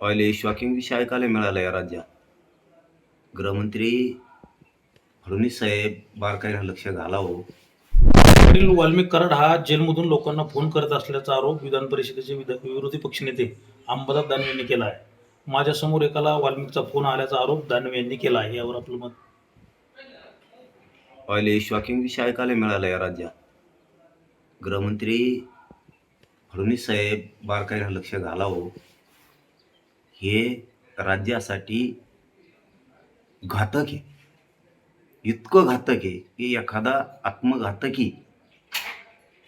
पहिले शॉकिंग विषय ऐकायला मिळाला या राज्यात. गृहमंत्री फडणवीस साहेब बारकाईनं लक्ष घालावं. वडील वाल्मिक कराड हा जेलमधून लोकांना फोन करत असल्याचा आरोप विधान परिषदेचे विरोधी पक्षनेते अंबादास दानवे यांनी केला आहे. माझ्यासमोर एकाला वाल्मिकचा फोन आल्याचा आरोप दानवे यांनी केला आहे. यावर आपलं मत? पहिले शॉकिंग विषय ऐकायला मिळाला या राज्यात. गृहमंत्री फडणवीस साहेब बारकाईनं लक्ष घालावं. हे राज्यासाठी घातक आहे. इतकं घातक आहे की एखादा आत्मघातकी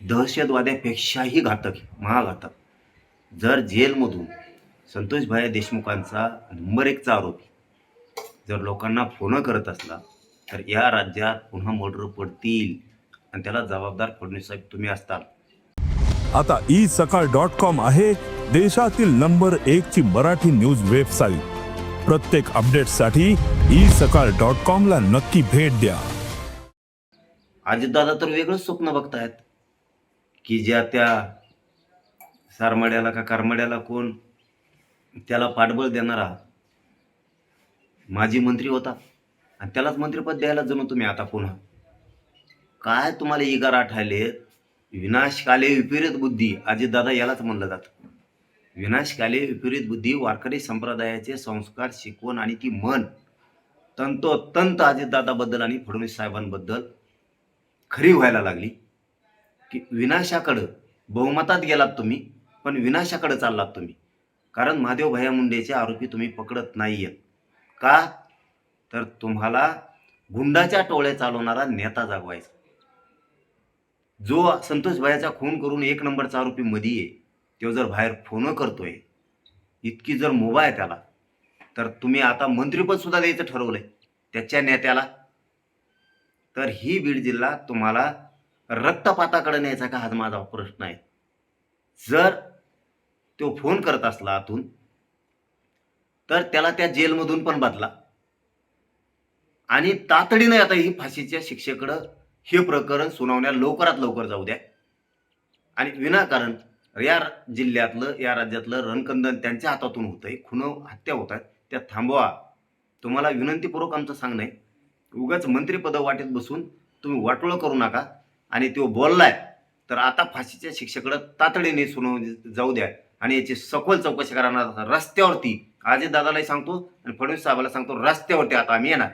दहशतवाद्यापेक्षाही घातक आहे महाघातक. जर जेलमधून संतोषभाई देशमुखांचा नंबर एकचा आरोपी जर लोकांना फोन करत असला तर या राज्यात पुन्हा मर्डर पडतील आणि त्याला जबाबदार फडणवीस साहेब तुम्ही असताल. आता ई सकाळ डॉट कॉम आहे. देशातील नंबर एक ची मराठी न्यूज वेबसाईट. प्रत्येक अपडेटसाठी ई सकाळ डॉट कॉम ला नक्की भेट द्या. अजितदादा तर वेगळं स्वप्न बघतायत. की ज्या त्या सारमड्याला का करमड्याला कोण त्याला पाठबळ देणारा माजी मंत्री होता. आणि त्यालाच मंत्रिपद द्यायला जणू तुम्ही आता पुन्हा. काय तुम्हाला इगार आठायले विनाशकाले विपरीत बुद्धी. अजितदादा यालाच म्हणलं जातं. विनाशकाले विपरीत बुद्धी वारकरी संप्रदायाचे संस्कार शिकवण आणि ती मन. तंतोतंत अजितदादाबद्दल आणि फडणवीस साहेबांबद्दल खरी व्हायला लागली. की विनाशाकडं बहुमतात गेलात तुम्ही पण विनाशाकडे चाललात तुम्ही. कारण महादेव भैया मुंडेचे आरोपी तुम्ही पकडत नाही आहेत का? तर तुम्हाला गुंडाच्या टोळ्या चालवणारा नेता जागवायचा. जो संतोष भायाचा खून करून एक नंबरचा आरोपी मधी आहे तो जर बाहेर फोन करतोय इतकी जर मुभा आहे त्याला तर तुम्ही आता मंत्रिपद द्यायचं द्यायचं आहे त्याच्या नेत्याला. तर ही बीड जिल्हा तुम्हाला रक्तपाताकडे न्यायचा का? हा माझा प्रश्न आहे. जर तो फोन करत असला आतून तर त्याला त्या जेलमधून पण बदला. आणि तातडीने आता ही फाशीच्या शिक्षेकडं हे प्रकरण सुनावण्या लवकरात लवकर जाऊ द्या. आणि विनाकारण या जिल्ह्यातलं या राज्यातलं रणकंदन त्यांच्या हातातून होतंय. खुन हत्या होत आहेत. त्या थांबवा. तुम्हाला विनंतीपूर्वक आमचं सांगणं आहे. उगाच मंत्रीपद वाटेत बसून तुम्ही वाटोळं करू नका आणि तो बोललाय तर आता फाशीच्या शिक्षेकडे तातडीने सुनाव जाऊ द्या आणि याची सखोल चौकशी करणार रस्त्यावरती आजी दादालाही सांगतो आणि फडणवीस साहेबाला सांगतो रस्त्यावरती आता आम्ही येणार.